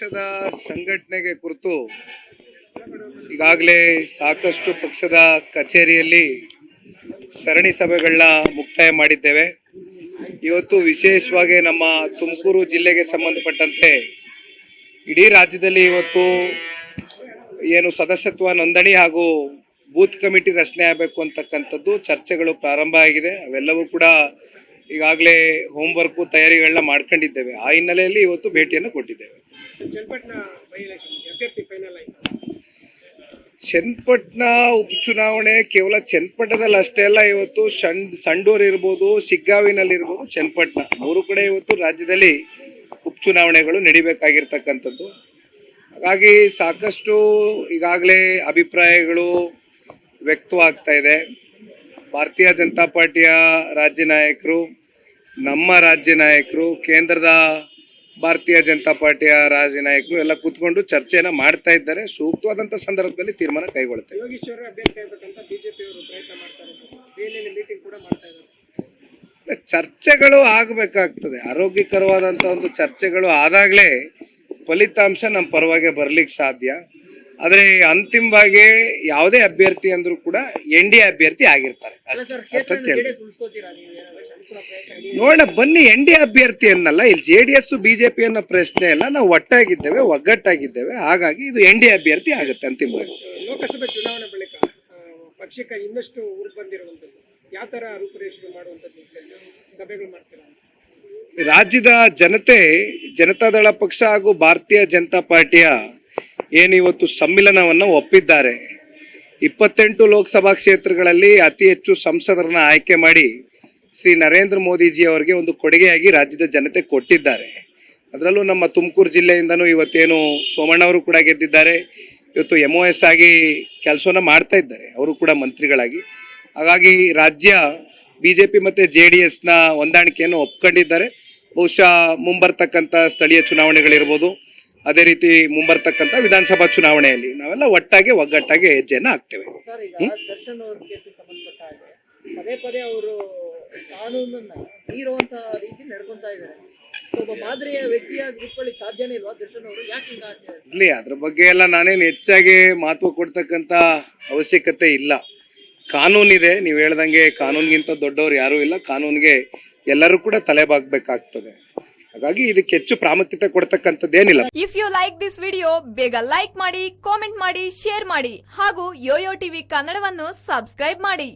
ಪಕ್ಷದ ಸಂಘಟನೆಗೆ ಕುರಿತು ಈಗಾಗಲೇ ಸಾಕಷ್ಟು ಪಕ್ಷದ ಕಚೇರಿಯಲ್ಲಿ ಸರಣಿ ಸಭೆಗಳನ್ನ ಮುಕ್ತಾಯ ಮಾಡಿದ್ದೇವೆ. ಇವತ್ತು ವಿಶೇಷವಾಗಿ ನಮ್ಮ ತುಮಕೂರು ಜಿಲ್ಲೆಗೆ ಸಂಬಂಧಪಟ್ಟಂತೆ ಇಡೀ ರಾಜ್ಯದಲ್ಲಿ ಇವತ್ತು ಏನು ಸದಸ್ಯತ್ವ ನೋಂದಣಿ ಹಾಗೂ ಬೂತ್ ಕಮಿಟಿ ರಚನೆ ಆಗಬೇಕು ಅಂತಕ್ಕಂಥದ್ದು ಚರ್ಚೆಗಳು ಪ್ರಾರಂಭ ಆಗಿದೆ. ಅವೆಲ್ಲವೂ ಕೂಡ ಈಗಾಗಲೇ ಹೋಮ್ವರ್ಕು ತಯಾರಿಗಳನ್ನ ಮಾಡ್ಕೊಂಡಿದ್ದೇವೆ. ಆ ಹಿನ್ನೆಲೆಯಲ್ಲಿ ಇವತ್ತು ಭೇಟಿಯನ್ನು ಕೊಟ್ಟಿದ್ದೇವೆ. ಚನ್ನಪಟ್ಟಣ ಉಪಚುನಾವಣೆ ಕೇವಲ ಚನ್ನಪಟ್ಟಣದಲ್ಲಿ ಅಷ್ಟೇ ಅಲ್ಲ ಇವತ್ತು ಶಣ್ ಸಂಡೂರು ಇರ್ಬೋದು ಶಿಗ್ಗಾವಿನಲ್ಲಿರ್ಬೋದು ಚನ್ನಪಟ್ಟಣ. ಮೂರು ಕಡೆ ಇವತ್ತು ರಾಜ್ಯದಲ್ಲಿ ಉಪಚುನಾವಣೆಗಳು ನಡಿಬೇಕಾಗಿರ್ತಕ್ಕಂಥದ್ದು. ಹಾಗಾಗಿ ಸಾಕಷ್ಟು ಈಗಾಗಲೇ ಅಭಿಪ್ರಾಯಗಳು ವ್ಯಕ್ತವಾಗ್ತಾ ಇದೆ. ಭಾರತೀಯ ಜನತಾ ಪಾರ್ಟಿಯ ರಾಜ್ಯ ನಾಯಕರು ನಮ್ಮ ರಾಜ್ಯ ನಾಯಕರು ಕೇಂದ್ರದ ಭಾರತೀಯ ಜನತಾ ಪಾರ್ಟಿಯ ರಾಜ್ಯ ನಾಯಕರು ಎಲ್ಲ ಕೂತ್ಕೊಂಡು ಚರ್ಚೆನ ಮಾಡ್ತಾ ಇದ್ದಾರೆ. ಸೂಕ್ತವಾದಂಥ ಸಂದರ್ಭದಲ್ಲಿ ತೀರ್ಮಾನ ಕೈಗೊಳ್ತೇವೆ ಚರ್ಚೆಗಳು ಆಗಬೇಕಾಗ್ತದೆ. ಆರೋಗ್ಯಕರವಾದಂಥ ಒಂದು ಚರ್ಚೆಗಳು ಆದಾಗಲೇ ಫಲಿತಾಂಶ ನಮ್ಮ ಪರವಾಗಿ ಬರ್ಲಿಕ್ಕೆ ಸಾಧ್ಯ. ಆದರೆ ಅಂತಿಮವಾಗಿ ಯಾವುದೇ ಅಭ್ಯರ್ಥಿ ಅಂದ್ರೂ ಕೂಡ ಎನ್ ಡಿ ಅಭ್ಯರ್ಥಿ ಆಗಿರ್ತಾರೆ. ಅಷ್ಟೇ ಹೇಳಿ ನೋಡೋಣ ಬನ್ನಿ ಎನ್ ಡಿ ಅಭ್ಯರ್ಥಿ ಅನ್ನಲ್ಲ ಇಲ್ಲಿ ಜೆ ಡಿ ಎಸ್ ಬಿಜೆಪಿ ಅನ್ನೋ ಪ್ರಶ್ನೆ ಇಲ್ಲ ನಾವು ಒಟ್ಟಾಗಿದ್ದೇವೆ ಒಗ್ಗಟ್ಟಾಗಿದ್ದೇವೆ. ಹಾಗಾಗಿ ಇದು ಎನ್ ಡಿ ಅಭ್ಯರ್ಥಿ ಆಗುತ್ತೆ ಅಂತಿಮವಾಗಿ. ಲೋಕಸಭೆ ಚುನಾವಣೆ ಬಳಿಕ ಪಕ್ಷಕ್ಕೆ ಇನ್ನಷ್ಟು ಊರು ಬಂದಿರುವಂಥದ್ದು ಯಾವ ಥರ ಮಾಡುವಂಥದ್ದು ಸಭೆಗಳು ಮಾಡ್ತೀರಾ? ರಾಜ್ಯದ ಜನತೆ ಜನತಾದಳ ಪಕ್ಷ ಹಾಗೂ ಭಾರತೀಯ ಜನತಾ ಪಾರ್ಟಿಯ ಏನು ಇವತ್ತು ಸಮ್ಮಿಲನವನ್ನು ಒಪ್ಪಿದ್ದಾರೆ. ಇಪ್ಪತ್ತೆಂಟು ಲೋಕಸಭಾ ಕ್ಷೇತ್ರಗಳಲ್ಲಿ ಅತಿ ಹೆಚ್ಚು ಸಂಸದರನ್ನ ಆಯ್ಕೆ ಮಾಡಿ ಶ್ರೀ ನರೇಂದ್ರ ಮೋದಿಜಿ ಅವರಿಗೆ ಒಂದು ಕೊಡುಗೆಯಾಗಿ ರಾಜ್ಯದ ಜನತೆ ಕೊಟ್ಟಿದ್ದಾರೆ. ಅದರಲ್ಲೂ ನಮ್ಮ ತುಮಕೂರು ಜಿಲ್ಲೆಯಿಂದನೂ ಇವತ್ತೇನು ಸೋಮಣ್ಣ ಅವರು ಕೂಡ ಗೆದ್ದಿದ್ದಾರೆ. ಇವತ್ತು ಎಂ ಒ ಎಸ್ ಆಗಿ ಕೆಲಸವನ್ನು ಮಾಡ್ತಾ ಇದ್ದಾರೆ. ಅವರು ಕೂಡ ಮಂತ್ರಿಗಳಾಗಿ. ಹಾಗಾಗಿ ರಾಜ್ಯ ಬಿ ಜೆ ಪಿ ಮತ್ತು ಜೆ ಡಿ ಎಸ್ನ ಹೊಂದಾಣಿಕೆಯನ್ನು ಒಪ್ಕೊಂಡಿದ್ದಾರೆ. ಬಹುಶಃ ಮುಂಬರ್ತಕ್ಕಂಥ ಸ್ಥಳೀಯ ಚುನಾವಣೆಗಳಿರ್ಬೋದು. ಅದೇ ರೀತಿ ಮುಂಬರ್ತಕ್ಕಂಥ ವಿಧಾನಸಭಾ ಚುನಾವಣೆಯಲ್ಲಿ ನಾವೆಲ್ಲ ಒಟ್ಟಾಗಿ ಒಗ್ಗಟ್ಟಾಗಿ ಹೆಜ್ಜೆಯನ್ನು ಹಾಕ್ತೇವೆ. ಪದೇ ಪದೇ ಅವರು ಕಾನೂನನ್ನ ಮೀರುವಂತ ರೀತಿ ನಡ್ಕೊಂತ ಇದ್ದಾರೆ. ಒಬ್ಬ ಮಾದರಿಯ ವ್ಯಕ್ತಿಯಾಗಿ ರೂಪಗಳಿಗೆ ಸಾಧ್ಯನೇ ಇಲ್ವಾ ದರ್ಶನ್ ಅವರು? ಯಾಕೆ ಹಿಂಗ ಆಗ್ತಿದ್ದಾರೆ ಇರಲಿ ಅದ್ರ ಬಗ್ಗೆ ಎಲ್ಲ ನಾನೇನು ಹೆಚ್ಚಾಗಿ ಮಹತ್ವ ಕೊಡ್ತಕ್ಕಂಥ ಅವಶ್ಯಕತೆ ಇಲ್ಲ. ಕಾನೂನಿದೆ ನೀವು ಹೇಳ್ದಂಗೆ ಕಾನೂನಿಗಿಂತ ದೊಡ್ಡವ್ರು ಯಾರೂ ಇಲ್ಲ. ಕಾನೂನಿಗೆ ಎಲ್ಲರೂ ಕೂಡ ತಲೆಬಾಗಬೇಕಾಗ್ತದೆ. ಹಾಗಾಗಿ ಇದಕ್ಕೆ ಹೆಚ್ಚು ಪ್ರಾಮುಖ್ಯತೆ ಕೊಡ್ತಕ್ಕಂಥದ್ದೇನಿಲ್ಲ. If you like this video ಬೇಗ ಲೈಕ್ ಮಾಡಿ ಕಾಮೆಂಟ್ ಮಾಡಿ ಶೇರ್ ಮಾಡಿ ಹಾಗೂ ಯೋಯೋ ಟಿವಿ ಕನ್ನಡವನ್ನು ಸಬ್ಸ್ಕ್ರೈಬ್ ಮಾಡಿ.